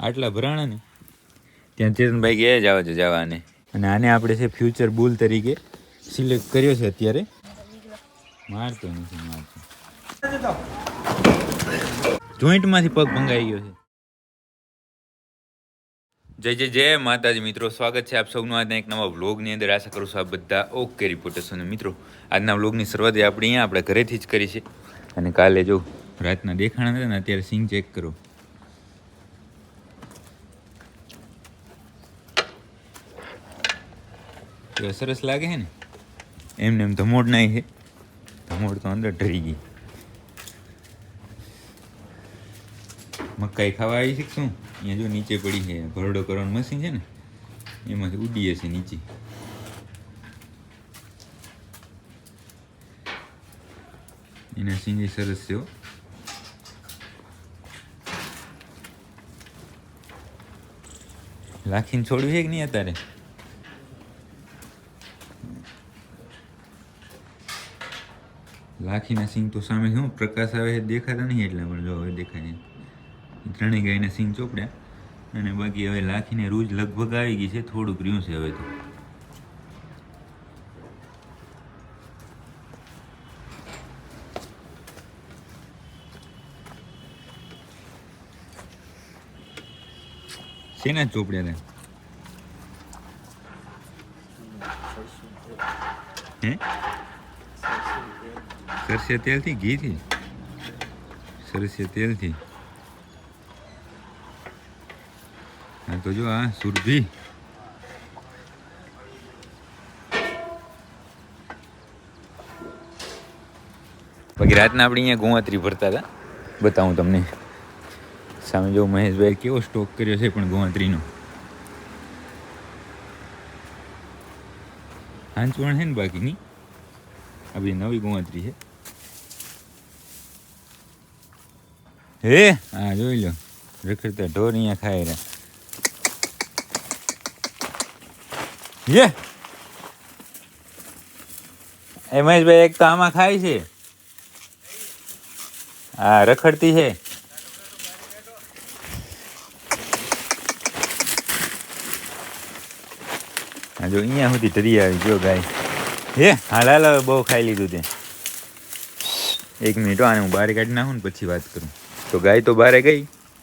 આટલા ભરાણા ને? ત્યાં ચેતનભાઈ ગયા આવે છે જવાને. અને આને આપણે છે ફ્યુચર બુલ તરીકે સિલેક્ટ કર્યો છે અત્યારે. મારતો નથી, મારતો. જોઈન્ટમાંથી પગ ભંગાઈ ગયો છે. જય જય જય માતાજી મિત્રો, સ્વાગત છે આપ સૌનું આજના એક નવા વ્લોગની અંદર. આશા કરું છું આપ બધા ઓકે રિપોર્ટર્સ અને મિત્રો, આજના વ્લોગની શરૂઆત આપણે અહીંયા આપણે ઘરેથી જ કરી છે. અને કાલે જો રાતના દેખાણા હતા ને, અત્યારે સિંગ ચેક કરો. કેવા સરસ લાગે છે ને? એમને એમ ધમોડ નાય છે. ધમોડ તો અંદર ઢરી ગઈ. મકાઈ ખાવા આવી છે અહીંયા જો નીચે પડી છે, ભરડો કરવાનું મશીન છે ને, એમાંથી ઉડી હશે નીચે. એના સિંગે સરસ છે હો. રાખીને છોડ્યું છે કે નહીં અત્યારે? લાખીના સિંહ તો સામે શું? પ્રકાશ આવે દેખાતા નહીં એટલે, પણ જો હવે દેખાય છે. ત્રણેય ગાયના સિંહ ચોપડ્યા. અને બાકી હવે લાખીને રૂજ લગભગ આવી ગઈ છે, થોડુંક રહ્યું છે હવે તો. શેના ચોપડ્યા હે? સરસિયા તેલથી ઘીથી સરસિયા તેલથી. હા તો જો આ સુરભી. બાકી રાતના આપણે અહીંયા ગોવાત્રી ભરતા હતા. બતાવું તમને. સામે જો મહેશભાઈ કેવો સ્ટોક કર્યો છે પણ ગોવાત્રીનો. હાંચવણ છે ને બાકીની? આ બધી નવી ગોવાત્રી છે. હે? હા જોઈ લો. રખડતા ઢોર અહીંયા ખાય રહ્યા. યે! એ મહેશભાઈ એક તો આમાં ખાય છે. હા રખડતી છે. હા જો અહીંયા સુધી તરી આવી જો ગાય. હે? હાલ હાલ હવે બહુ ખાઈ લીધું તે. એક મિનિટ હો, આને હું બહાર કાઢી નાખું ને પછી વાત કરું. તો ગાય તો બારે ગઈ.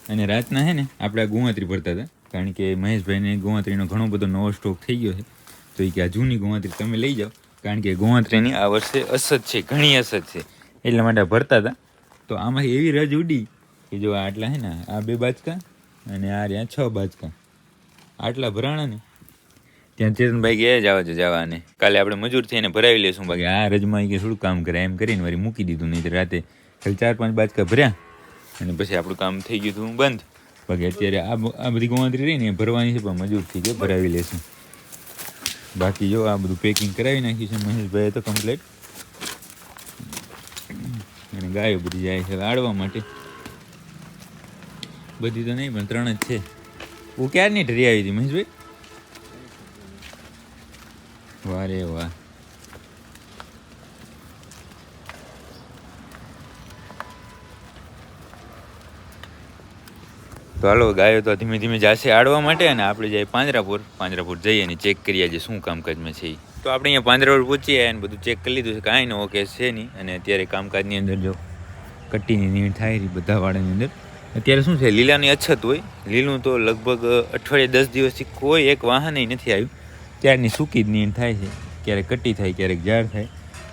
અને રાતના છે ને આપણે ગુવાત્રી ભરતા હતા. કારણ કે મહેશભાઈને ગુવાત્રીનો ઘણો બધો નવો સ્ટોક થઈ ગયો છે. તો એ કે આ જૂની ગુવાત્રી તમે લઈ જાઓ. કારણ કે ગુવાત્રીની આ વર્ષે અસત છે, ઘણી અસત છે. એટલા માટે ભરતા હતા. તો આમાંથી એવી રજ ઉડી કે જો આટલા છે ને, આ બે બાજકા અને આ રહ્યા છ બાજકા. આટલા ભરાણા ને. ત્યાં ચેતનભાઈ ગયા, જવા છે જવાને કાલે આપણે મજૂર થઈને ભરાવી લઈશું બાકી આ રજમાં કે થોડું કામ કરે, એમ કરીને વળી મૂકી દીધું. નહીં રાતે ચાર પાંચ બાજકા ભર્યા. અને પછી આપણું કામ થઈ ગયું હતું બંધ. બાકી અત્યારે આ બધી ગોવાંતરી રહી ને ભરવાની છે, પણ મજૂર થઈ ગયો, ભરાવી લેશું. બાકી જો આ બધું પેકિંગ કરાવી નાખ્યું છે, મહેશભાઈએ તો કમ્પ્લેટ અને ગાયો બધી જાય છે આડવા માટે. બધી તો નહીં, પણ ત્રણ જ છે. હું ક્યારની ઢરી આવી હતી, મહેશભાઈ? વારે વાહ. તો હાલો, ગાયો તો ધીમે ધીમે જશે આડવા માટે અને આપણે જઈએ પાંજરાપુર. પાંજરાપુર જઈએ અને ચેક કરીએ જે શું કામકાજમાં છે. તો આપણે અહીંયા પાંજરાપુર પહોંચીએ અને બધું ચેક કરી લીધું છે. કાંઈ ન ઓકે છે નહીં. અને અત્યારે કામકાજની અંદર જો કટ્ટીની નીણ થાય રહી બધા વાળાની અંદર. અત્યારે શું છે, લીલાની અછત હોય. લીલું તો લગભગ અઠવાડિયે દસ દિવસથી કોઈ એક વાહન નથી આવ્યું. ત્યારની સૂકી જ નીણ થાય છે. ક્યારેક કટ્ટી થાય, ક્યારેક ઝાડ થાય.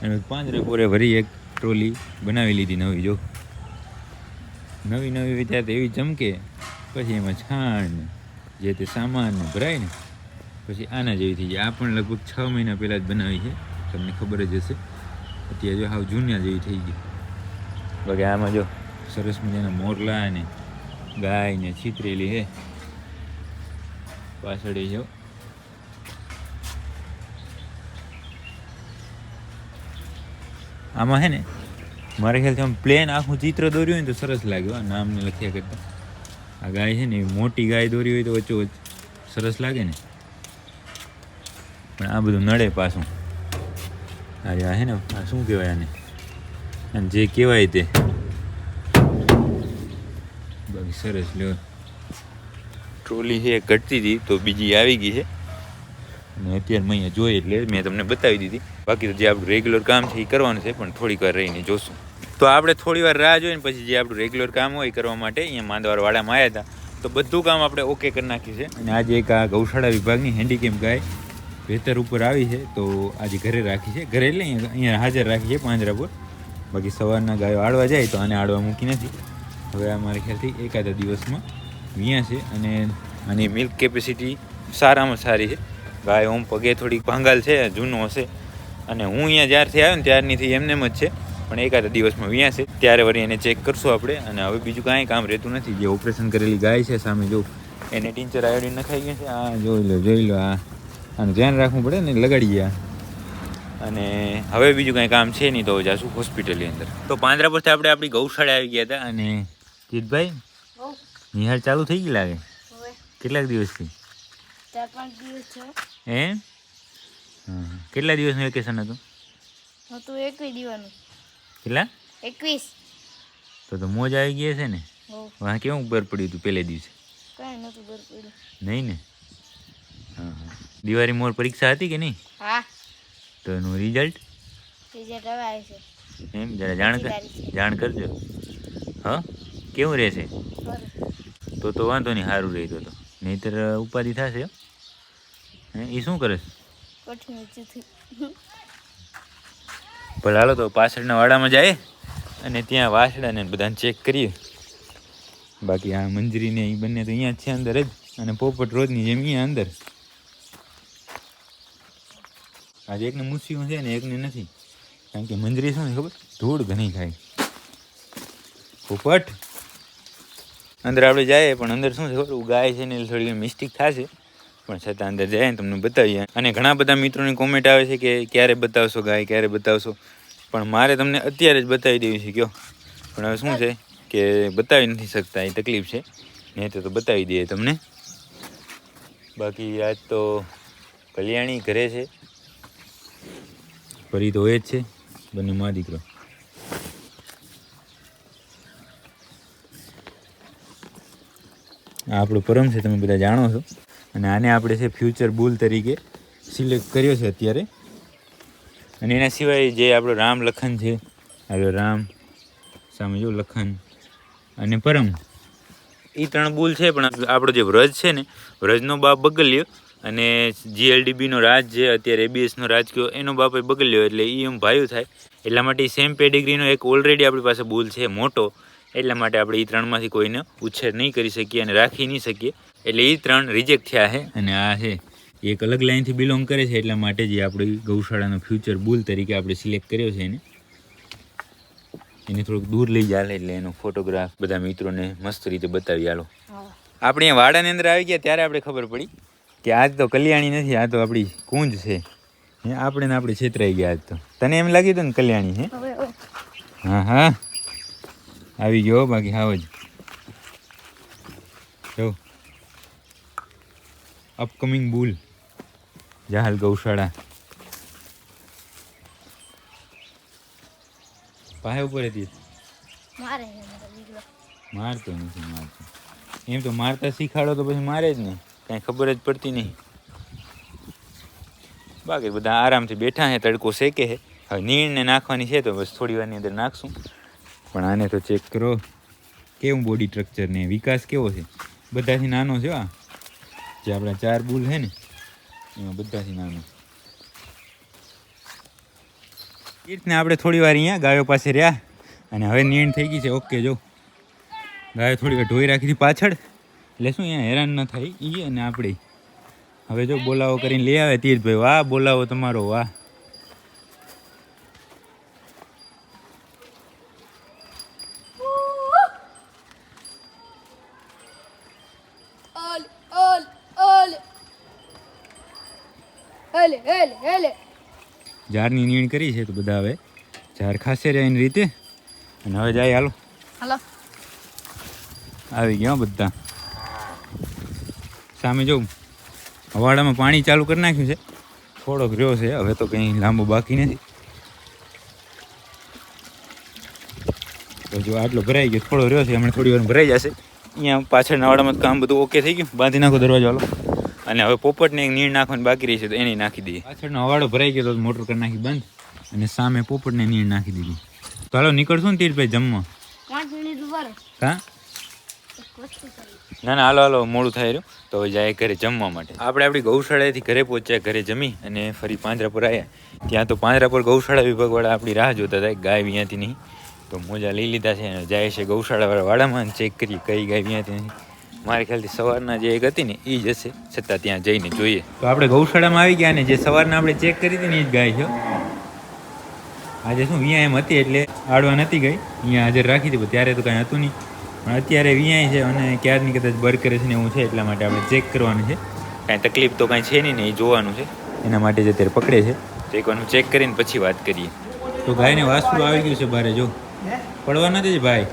અને પાંજરાપુરે ભરી એક ટ્રોલી બનાવી લીધી નવી, જો. નવી નવી વિચાર એવી ચમકે પછી એમાં છાણ જે તે સામાન ભરાય ને પછી આના જેવી થઈ જાય. આ પણ લગભગ છ મહિના પહેલાં જ બનાવી છે. તમને ખબર જ હશે. અત્યારે જો હાવ જૂના જેવી થઈ ગઈ. બાકી આમાં જો સરસ મજાના મોરલા ને ગાય ને છીતરેલી હે. પાછળ જો. આમાં હે ને મારા ખ્યાલથી આમ પ્લેન આખું ચિત્ર દોર્યું હોય ને તો સરસ લાગ્યું આ નામને લખ્યા કરતા. આ ગાય છે ને મોટી ગાય દોરી હોય તો વચ્ચે સરસ લાગે ને. પણ આ બધું નડે પાછું. અરે આ છે ને, આ શું કહેવાય આને? અને જે કહેવાય તે. બાકી સરસ લ્યો. ટ્રોલી છે ઘટતી હતી, તો બીજી આવી ગઈ છે. અને અત્યારે અહીંયા જોઈ એટલે મેં તમને બતાવી દીધી. બાકી તો જે આપણું રેગ્યુલર કામ છે, એ કરવાનું છે, પણ થોડીક વાર રહીને જોશું. તો આપણે થોડી વાર રાહ જોઈને પછી જે આપણું રેગ્યુલર કામ હોય કરવા માટે અહીંયા માંદવાર વાડામાં આવ્યા હતા. તો બધું કામ આપણે ઓકે કરી નાખ્યું છે. અને આજે એક આ ગૌશાળા વિભાગની હેન્ડીકેમ ગાય ભેતર ઉપર આવી છે, તો આજે ઘરે રાખી છે. ઘરે એટલે અહીંયા અહીંયા હાજર રાખી છે પાંજરા પર બાકી સવારના ગાયો આડવા જાય તો આને આડવા મૂકી નથી. હવે આ મારા ખ્યાલથી એકાદા દિવસમાં અહીંયા છે અને આની મિલ્ક કેપેસિટી સારામાં સારી છે. ગાય ઓમ પગે થોડીક ભાંગાલ છે, જૂનો હશે. અને હું અહીંયા જ્યારથી આવ્યો ને ત્યારનીથી એમને જ છે. પણ એકાદ દિવસમાં વિયા છે. ત્યારે વળી એને ચેક કરશું આપણે અને હવે બીજું કાંઈ કામ રહેતું નથી. જે ઓપરેશન કરેલી ગાય છે સામે જો એને ટીંચર આયોડીન નખાઈ ગયું છે. આ જોઈ લો જોઈ લો આ આનું ધ્યાન રાખવું પડે ને લગાડી ગયા અને હવે બીજું કાંઈ કામ છે નહીં તો જાશું હોસ્પિટલની અંદર. તો પાંદરા પરથી આપણે આપણી ગૌશાળા આવી ગયા હતા અને જીતભાઈ નિહાર ચાલુ થઈ ગઈ લાગે હવે. કેટલાક દિવસથી? ચાર પાંચ દિવસ હે. કેટલા દિવસનું વેકેશન હતું? હતું એકવીસ દીવાનું કેટલા? એકવીસ. તો તો મોજ આવી ગઈ છે ને? વાં કેવું બર પડ્યું હતું પહેલે દિવસે? કાંઈ નહોતું બર પડ્યું નહીં ને? હા હા. દિવાળી મોર પરીક્ષા હતી કે નહીં? હા. તો એનું રિઝલ્ટ રિઝલ્ટ હવે આવે છે. એમ? જરા જાણ કર જાણ કરજો. હા? કેવું રહેશે? તો તો વાંધો નહીં સારું રહી તો તો. નહીંતર ઉપાધિ થશે એ શું કરે છે? ભલે હાલો તો પાછળના વાડામાં જાય અને ત્યાં વાસડાને બધાને ચેક કરીએ. બાકી આ મંજરીને એ બંને તો અહીંયા છે અંદર જ. અને પોપટ રોજની જેમ અહીંયા અંદર. આજે એકને મૂછ્યું છે ને એકને નથી. કારણ કે મંજરી શું ખબર? ધૂળ ઘણી ખાય. પોપટ? અંદર આપણે જઈએ પણ અંદર શું છે ખબર? ગાય છે ને થોડી મિસ્ટેક થશે. પણ છતાં અંદર જાય ને તમને બતાવીએ. અને ઘણા બધા મિત્રોની કોમેન્ટ આવે છે કે ક્યારે બતાવશો ગાય, ક્યારે બતાવશો? પણ મારે તમને અત્યારે જ બતાવી દેવી છે, કયો. પણ હવે શું છે કે બતાવી નથી શકતા, એ તકલીફ છે. નહીં તો બતાવી દઈએ તમને. બાકી આજ તો કલ્યાણી ઘરે છે. ફરી તો એ જ છે, બંને મા દીકરો. આ આપણો પરમ છે, તમે બધા જાણો છો. અને આને આપણે છે ફ્યુચર બુલ તરીકે સિલેક્ટ કર્યો છે અત્યારે. અને એના સિવાય જે આપણો રામ લખન છે, હાલો રામ, સામે લખન અને પરમ એ ત્રણ બુલ છે, પણ આપણો જે વ્રજ છે ને, વ્રજનો બાપ બગલ્યો અને જીએલડીબીનો રાજ જે અત્યારે એબીએસનો રાજ કયો, એનો બાપ બગલ્યો એટલે એ એમ ભાઈઓ થાય. એટલા માટે સેમ પેડિગ્રીનો એક ઓલરેડી આપણી પાસે બુલ છે, મોટો. એટલા માટે આપણે એ ત્રણમાંથી કોઈને ઉછેર નહીં કરી શકીએ અને રાખી નહીં શકીએ. એટલે એ ત્રણ રિજેક્ટ થયા છે અને આ છે એ એક અલગ લાઈનથી બિલોંગ કરે છે એટલા માટે જે આપણી ગૌશાળાનો ફ્યુચર બુલ તરીકે આપણે સિલેક્ટ કર્યો છે એને. એને થોડુંક દૂર લઈ ચાલે એટલે એનો ફોટોગ્રાફ બધા મિત્રોને મસ્ત રીતે બતાવી આલો. આપણે અહીંયા વાડાની અંદર આવી ગયા ત્યારે આપણે ખબર પડી કે આજ તો કલ્યાણી નથી આ તો આપણી કુંજ છે. આપણે ને આપણે છેતરાઈ ગયા આજ તો. તને એમ લાગ્યું હતું ને કલ્યાણી હે? હા હા. આવી ગયો બાકી હાવ જ. જો. અપકમિંગ બુલ જહાલ ગૌશાળા પાસે ઉપર હતી મારે મારતો નથી મારતો એમ તો મારતા શીખાડો તો પછી મારે જ નહીં કાંઈ ખબર જ પડતી નહીં બાકી બધા આરામથી બેઠા છે તડકો શેકે છે હવે નીણને નાખવાની છે તો બસ થોડી વારની અંદર નાખશું. પણ આને તો ચેક કરો. કેવું બોડી સ્ટ્રક્ચર ને વિકાસ કેવો છે? બધાથી નાનો છે આ જે આપણા ચાર બુલ છે ને, એમાં બધાથી નાના. એ રીતના આપણે થોડી વાર અહીંયા ગાયો પાસે રહ્યા અને હવે નીણ થઈ ગઈ છે. ઓકે, જો. ગાયો થોડી વાર ઢોઈ રાખી પાછળ. એટલે શું અહીંયા હેરાન ન થાય એ અને આપણે. હવે જો બોલાવો કરીને લઈ આવે તીર્થભાઈ. વાહ, બોલાવો તમારો, વાહ. હેલે હેલે. ઝાડની નીણ કરી છે તો બધા હવે ઝાડ ખાસે રહે એની રીતે. અને હવે જાય હાલો. હાલો. આવી ગયા બધા. સામે જોઉં હવાડામાં પાણી ચાલુ કરી નાખ્યું છે. થોડોક રહ્યો છે હવે તો કંઈ લાંબો બાકી નથી. તો જો આટલો ભરાઈ ગયો થોડો રહ્યો છે હમણાં થોડી વાર ભરાઈ જશે. અહીંયા પાછળ નવાડામાં કામ બધું ઓકે થઈ ગયું. બાંધી નાખો દરવાજો હાલો. અને હવે પોપટને એક નીણ નાખવાની બાકી રહી છે તો એની નાખી દઈએ. પાછળનો અવાડો ભરાઈ ગયો તો મોટર કરી નાખી બંધ અને સામે પોપટને નીણ નાખી દીધી. તો હાલો નીકળશું ને તીરભાઈ જમવા. હા? ના ના હાલો હાલો મોડું થાય રહ્યું. તો હવે જાય ઘરે જમવા માટે. આપણે આપણી ગૌશાળાથી ઘરે પહોંચ્યા ઘરે જમી અને ફરી પાંજરાપુર આવ્યા ત્યાં તો પાંજરાપુર ગૌશાળા વિભાગવાળા આપણી રાહ જોતા હતા ગાય અહીંયાથી નહીં. તો મોજા લઈ લીધા છે અને જાય છે ગૌશાળાવાળા વાડામાં ચેક કરીએ કઈ ગાય અહીંયાથી નહીં. મારા ખ્યાલથી સવારના જે એક હતી ને એ જ હશે. છતાં ત્યાં જઈને જોઈએ. તો આપણે ગૌશાળામાં આવી ગયા ને જે સવારના આપણે ચેક કરી હતી ને એ જ ગાય છે. આજે શું વિયા એમ હતી એટલે આડવા નથી ગઈ. અહીંયા હાજર રાખી હતી ત્યારે તો કાંઈ હતું નહીં. પણ અત્યારે વિયાય છે અને ક્યારની કદાચ બર કરે છે ને એવું છે એટલા માટે આપણે ચેક કરવાનું છે. કાંઈ તકલીફ તો કાંઈ છે નહીં ને એ જોવાનું છે. એના માટે જ અત્યારે પકડે છે. તો એકવાર ચેક કરીને પછી વાત કરીએ. તો ગાયને વાસળું આવી ગયું છે બારે જો. પડવા નથી જ ભાઈ.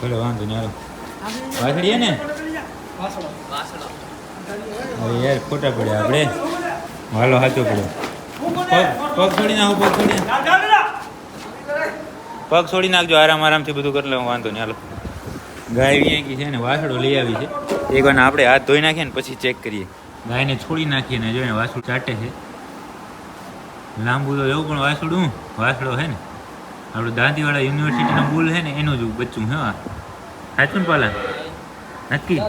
ભલે વાંધો નહીં, હાલો. વાસળીએ ને? અરે યાર, ખોટા પડ્યા આપણે. હાલો સાચો પડ્યો. પગ પગ છોડી નાખો, પગ છોડી. પગ છોડી નાખજો, આરામ આરામથી બધું કરી લઉં વાંધો નહીં, હાલો. ગાય વિયાકી છે ને વાસળો લઈ આવી છે. એક વાર આપણે હાથ ધોઈ નાખીએ ને, પછી ચેક કરીએ. ગાયને છોડી નાખીએ ને જોઈએ વાસળું ચાટે છે. લાંબુ તો એવું પણ વાસળું વાસળો છે ને. આપણું દાંતીવાડા યુનિવર્સિટીનો બુલ છે ને, એનું જ બચ્ચું હા. સાચું ને પાલા? નક્કી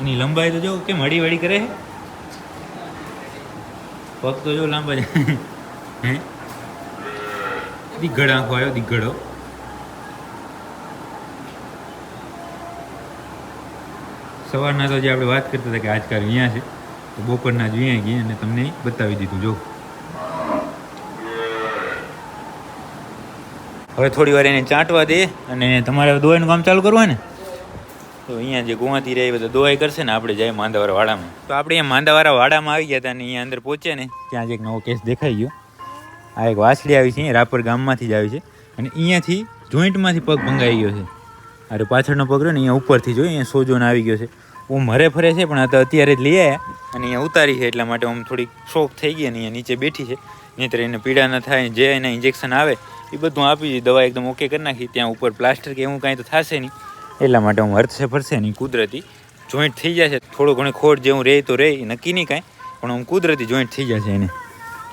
એની લંબાઈ તો જો કેમ હળી વળી કરે છે? પગ તો જો લાંબા હે? દીઘડ આંખો આવ્યો, દીઘડો. સવારના તો જે આપણે વાત કરતા હતા કે આજકાલ અહીંયા છે, તો બપોરના જ અહીંયા ગયા અને તમને બતાવી દીધું, જો. હવે થોડી વાર એને ચાટવા દે અને તમારે દોવાઈનું કામ ચાલુ કરવું હોય ને, તો અહીંયા જે ગુવાથી રહે બધા દોવાઈ કરશે ને આપણે જાય માંદાવાળા વાડામાં. તો આપણે અહીંયા માંદાવાળા વાડામાં આવી ગયા હતા અને અહીંયા અંદર પહોંચે ને, ત્યાં જ એક નવો કેસ દેખાઈ ગયો. આ એક વાસળી આવી છે, રાપર ગામમાંથી જ આવી છે. અને અહીંયાથી જોઈન્ટમાંથી પગ ભંગાઈ ગયો છે. અરે પાછળનો પગ રહ્યો ને, અહીંયા ઉપરથી જોઈ, અહીંયા સોજોને આવી ગયો છે. હું મરે ફરે છે, પણ આ તો અત્યારે જ લઈ આવ્યા અને અહીંયા ઉતારી છે, એટલા માટે આમ થોડીક શોખ થઈ ગઈ અને અહીંયા નીચે બેઠી છે. નહીં એને પીડા ન થાય, જે એના ઇન્જેક્શન આવે એ બધું આપી દીધું. દવા એકદમ ઓકે કરી નાખી. ત્યાં ઉપર પ્લાસ્ટર કે એવું કાંઈ તો થશે નહીં. એટલા માટે હું હરશે ફરશે નહીં, કુદરતી. જોઈન્ટ થઈ જશે. થોડું ઘણી ખોટ જેવું રહે તો રહે નક્કી નહીં કાંઈ. પણ આમ કુદરતી જોઈન્ટ થઈ જશે એને.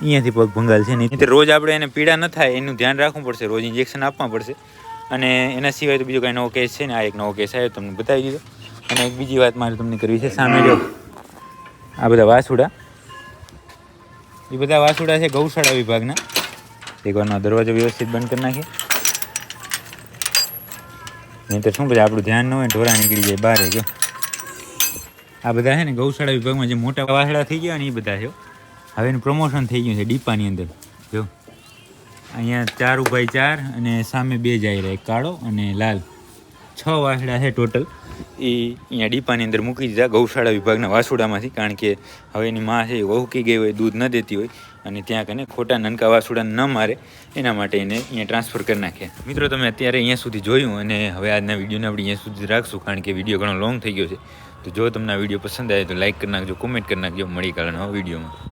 અહીંયાથી પગ ભંગાલ છે નહીં. રોજ આપણે એને પીડા ન થાય, એનું ધ્યાન રાખવું પડશે. રોજ ઇન્જેક્શન આપવા પડશે. અને એના સિવાય તો બીજો કાંઈ નવો કેસ છે ને, આ એક નવો કેસ આવ્યો, તમને બતાવી દીધો. અને એક બીજી વાત મારે તમને કરવી છે. સામે જો, આ બધા વાસુડા. એ બધા વાસુડા છે ગૌશાળા વિભાગના. એકવારનો દરવાજો વ્યવસ્થિત બંધ કરી નાખીએ. નહીં તો શું પછી આપણું ધ્યાન ન હોય ઢોરા નીકળી જાય બહાર ગયો આ બધા છે ને ગૌશાળા વિભાગમાં જે મોટા વાસડા થઈ ગયા ને એ બધા છે હવે એનું પ્રમોશન થઈ ગયું છે ડીપાની અંદર. જો. અહીંયા ચાર ઉભાઈ ચાર અને સામે બે જાય રહ્યા કાળો અને લાલ. છ વાસડા છે ટોટલ એ અહીંયા ડીપાની અંદર મૂકી દીધા ગૌશાળા વિભાગના વાસુડામાંથી, કારણ કે હવે એની માં છે એ વહુકી ગઈ હોય, દૂધ ન દેતી હોય. અને ત્યાં કને ખોટા નનકા વાસુડા ન મારે, એના માટે એને અહીંયા ટ્રાન્સફર કરી નાખ્યા મિત્રો, તમે અત્યારે અહીંયા સુધી જોયું અને હવે આજના વિડીયોને આપણે અહીંયા સુધી રાખશું, કારણ કે વીડિયો ઘણો લોંગ થઈ ગયો છે. તો જો તમને આ વીડિયો પસંદ આવે તો લાઈક કરી નાખજો કોમેન્ટ કરી નાખજો, મળી નવા વિડીયોમાં.